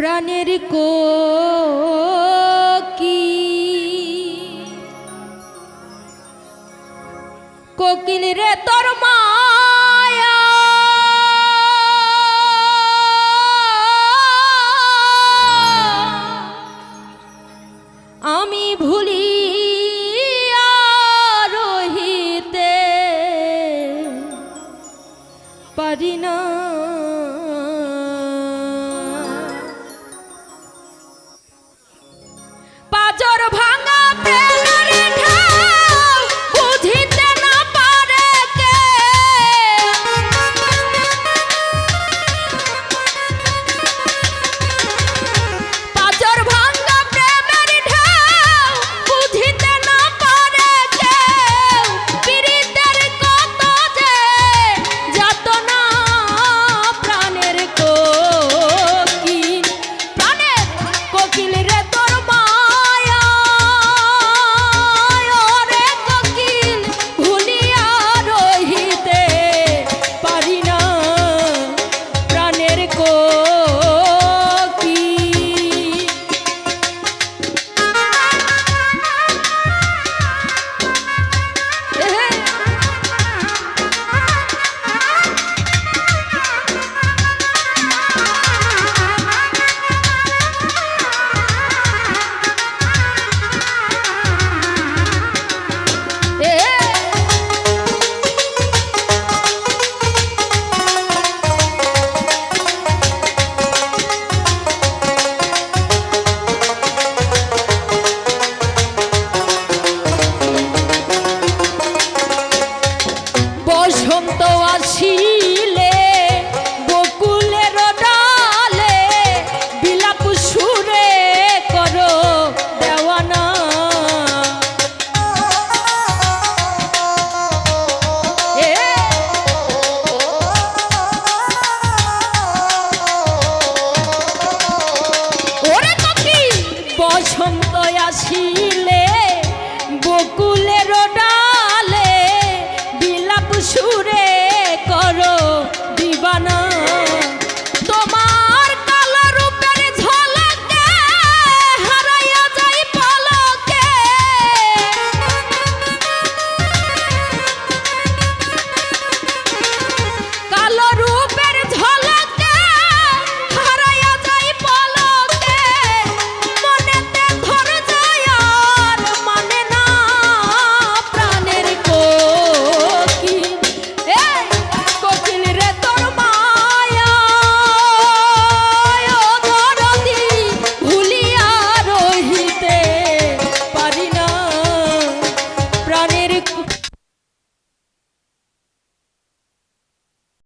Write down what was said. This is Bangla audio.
প্রাণের কো কি কোকিল রে তোর মায়া। আমি ভুলি রহিতে পারি না। আসিলে বকুলের ডালে বিলাপ করো দেওয়ানা। ওরে কপি বসন্ত আসিল